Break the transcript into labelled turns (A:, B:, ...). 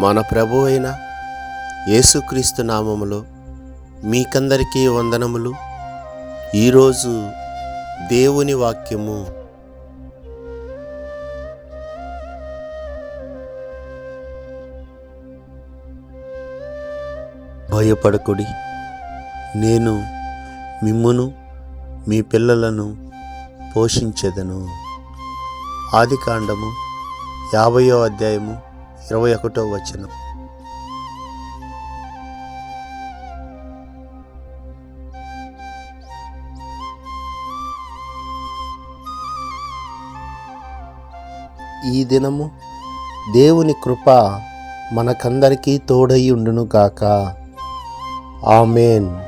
A: మన ప్రభు అయిన యేసుక్రీస్తు నామములో మీకందరికీ వందనములు. ఈరోజు దేవుని వాక్యము. భయపడకుడి నేను మిమ్మును మీ పిల్లలను పోషించెదను. ఆదికాండము యాభయో అధ్యాయము ఇరవై ఒకటో వచనం. ఈ దినము దేవుని కృప మనకందరికీ తోడై ఉండునుగాక ఆమెన్.